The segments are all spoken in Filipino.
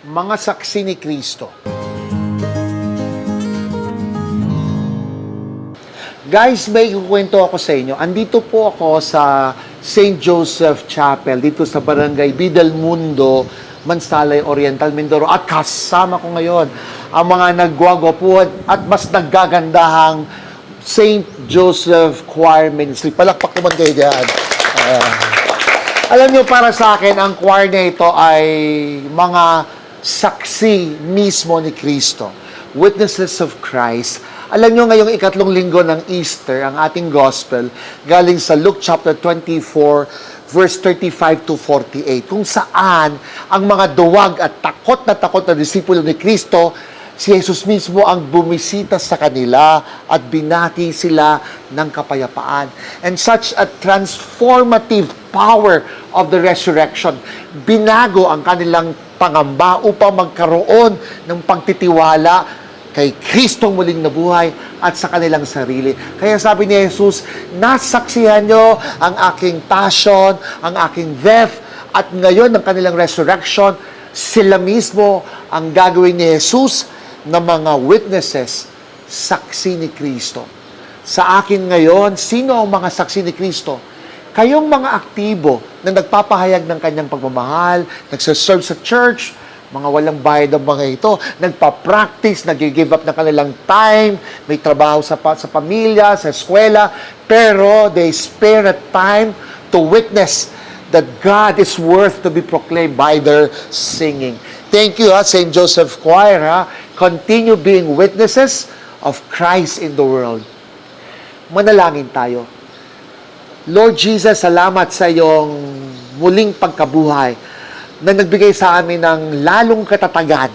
mga saksi ni Kristo. Guys, may kukwento ako sa inyo. Andito po ako sa St. Joseph Chapel, dito sa Barangay Bidal Mundo, Mansalay Oriental, Mindoro. At kasama ko ngayon ang mga nagwagwapuan at mas naggagandahang St. Joseph Choir Ministry. Palakpak naman kayo dyan. Ayan. Alam nyo, para sa akin, ang choir na ito ay mga saksi mismo ni Kristo. Witnesses of Christ. Alam nyo, ngayong ikatlong linggo ng Easter, ang ating gospel, galing sa Luke chapter 24, verse 35 to 48, kung saan ang mga duwag at takot na takot na disipulo ni Kristo, si Jesus mismo ang bumisita sa kanila at binati sila ng kapayapaan. And such a transformative power of the resurrection. Binago ang kanilang pangamba upang magkaroon ng pagtitiwala kay Kristong muling nabuhay at sa kanilang sarili. Kaya sabi ni Jesus, nasaksihan nyo ang aking passion, ang aking death, at ngayon ang kanilang resurrection, sila mismo ang gagawin ni Jesus na mga witnesses, saksi ni Kristo. Sa akin ngayon, sino ang mga saksi ni Kristo? Kayong mga aktibo na nagpapahayag ng kanyang pagmamahal, nagsaserve sa church, mga walang bayad ang mga ito, nagpa-practice, nag-give up ng kanilang time, may trabaho sa, sa pamilya, sa eskwela, pero they spare a time to witness that God is worth to be proclaimed by their singing. Thank you, ha, St. Joseph Choir. Ha? Continue being witnesses of Christ in the world. Manalangin tayo. Lord Jesus, salamat sa iyong muling pagkabuhay na nagbigay sa amin ng lalong katatagan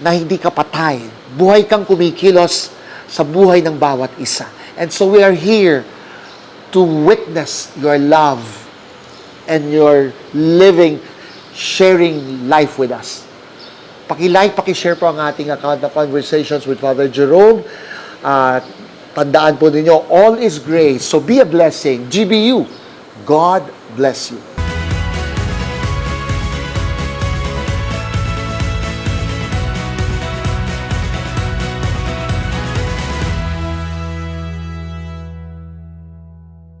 na hindi ka patay. Buhay kang kumikilos sa buhay ng bawat isa. And so we are here to witness your love and your living, sharing life with us. Paki-like, paki-share po ang ating account na Conversations with Father Jerome. At tandaan po ninyo, all is grace. So be a blessing. GBU, God bless you.